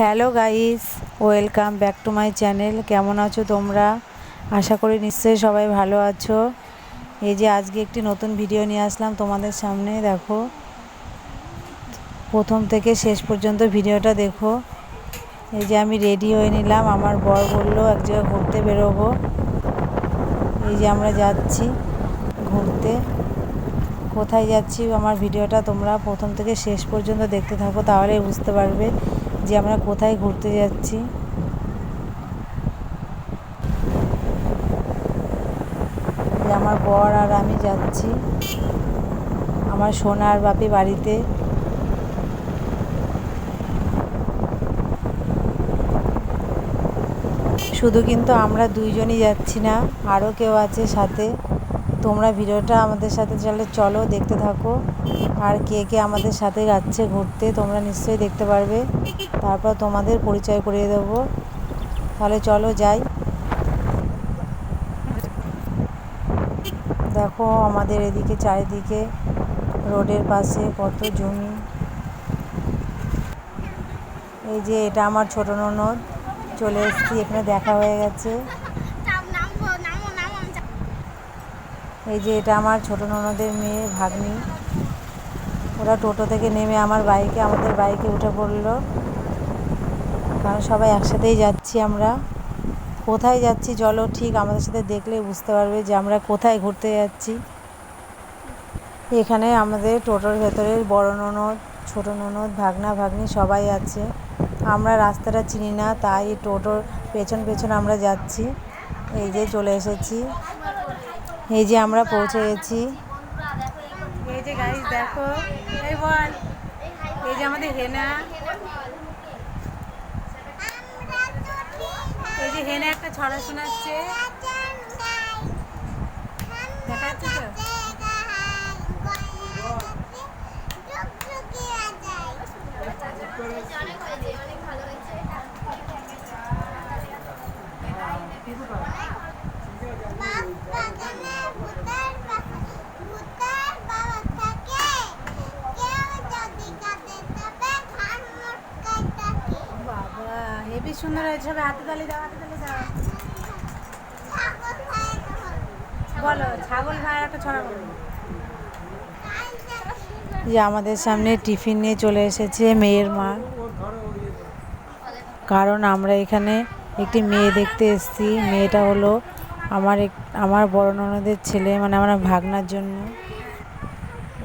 Hello guys, welcome back to my channel. কেমন আছো তোমরা? আশা করি নিশ্চয়ই সবাই ভালো আছো। এই যে আজকে একটি নতুন ভিডিও নিয়ে আসলাম তোমাদের সামনে, দেখো। প্রথম থেকে শেষ পর্যন্ত ভিডিওটা দেখো। এই যে আমি রেডি হয়ে নিলাম, আমার বর বলল এক জায়গায় ঘুরতে বেরোবো। এই যে আমরা যাচ্ছি ঘুরতে। কোথায় যাচ্ছি আমার ভিডিওটা তোমরা প্রথম থেকে শেষ পর্যন্ত দেখতে থাকো, তাহলেই বুঝতে পারবে। যে আমরা কোথায় ঘুরতে যাচ্ছি। যে আমার বর আর আমি যাচ্ছি। আমার সোনার বাপি বাড়িতে। শুধু কিন্তু আমরা দুইজনই যাচ্ছি না, আরও কেউ আছে সাথে। তোমরা ভিডিওটা আমাদের সাথে চলে চলো দেখতে থাকো। আর কে কে আমাদের সাথে যাচ্ছে ঘুরতে, তোমরা নিশ্চয়ই দেখতে পারবে। তারপর তোমাদের পরিচয় করিয়ে দেবো। তাহলে চলো যাই। দেখো আমাদের এদিকে চারিদিকে রোডের পাশে কত জমি। এই যে এটা আমার ছোট ননদ, চলে এসেছি, এখানে দেখা হয়ে গেছে। এই যে এটা আমার ছোট ননদের মেয়ে, ভাগ্নি। ওরা টোটো থেকে নেমে আমার বাইকে, আমাদের বাইকে উঠে পড়ল। কারণ সবাই একসাথেই যাচ্ছি আমরা। কোথায় যাচ্ছি চলো ঠিক আমাদের সাথে দেখলেই বুঝতে পারবে যে আমরা কোথায় ঘুরতে যাচ্ছি। এখানে আমাদের টোটোর ভেতরে বড় ননদ, ছোট ননদ, ভাগনা, ভাগ্নি সবাই আছে। আমরা রাস্তাটা চিনি না, তাই টোটোর পেছন পেছন আমরা যাচ্ছি। এই যে চলে এসেছি। এই যে আমরা পৌঁছে গেছি। এই যে গাইস দেখো। এই বল। এই যে আমাদের হেনা। এই যে হেনা একটা ছড়া শোনাচ্ছে। দেখা যাচ্ছে তো বাবা হেবি সুন্দর হয়েছে হাতে তালি দাও, হাতে তালি দাও। বলো, ছাগল একটা ছড়া বলো। যে আমাদের সামনে টিফিন নিয়ে চলে এসেছে মেয়ের মা। কারণ আমরা এখানে একটি মেয়ে দেখতে এসেছি। মেয়েটা হলো আমার আমার বড় ননদের ছেলে মানে আমার ভাগনার জন্য।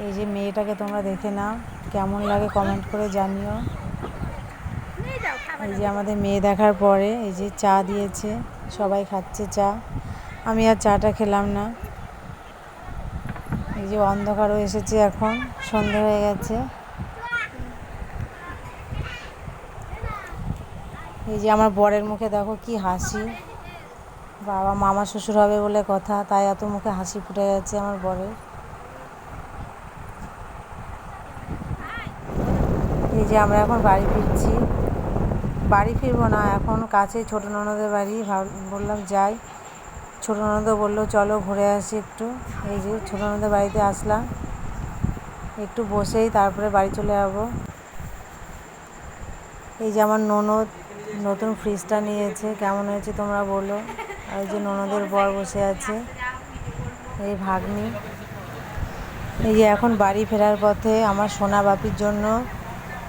এই যে মেয়েটাকে তোমরা দেখে নাও, কেমন লাগে কমেন্ট করে জানিও। এই যে আমাদের মেয়ে দেখার পরে এই যে চা দিয়েছে, সবাই খাচ্ছে চা। আমি আর চাটা খেলাম না। এই যে অন্ধকারও এসেছে এখন, সন্ধে হয়ে গেছে। এই যে আমার বরের মুখে দেখো কি হাসি। বাবা মামা শ্বশুর হবে বলে কথা, তাই এত মুখে হাসি ফুটে যাচ্ছে আমার বরের। এই যে আমরা এখন বাড়ি ফিরছি। বাড়ি ফিরবো না। এখন কাছে ছোটো ননদের বাড়ি। বললাম, যাই। ছোটো ননদও বলল, চলো ঘুরে আসি একটু। এই যে ছোটো ননদের বাড়িতে আসলাম। একটু বসেই তারপরে বাড়ি চলে যাব। এই যে আমার ননদ নতুন ফ্রিজটা নিয়েছে। কেমন হয়েছে তোমরা বলো। আর এই যে ননদের বর বসে আছে। এই ভাগ্নি। এই যে এখন বাড়ি ফেরার পথে আমার সোনা বাপির জন্য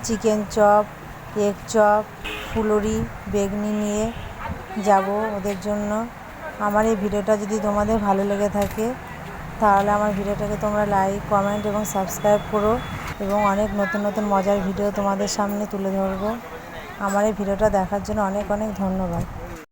চিকেন চপ এগ চপ ফুলুরি, বেগনি নিয়ে যাব ওদের জন্য। আমার এই ভিডিওটা যদি তোমাদের ভালো লেগে থাকে, তাহলে আমার ভিডিওটাকে তোমরা লাইক কমেন্ট এবং সাবস্ক্রাইব করো এবং অনেক নতুন নতুন মজার ভিডিও তোমাদের সামনে তুলে ধরবো। আমার এই ভিডিওটা দেখার জন্য অনেক অনেক ধন্যবাদ।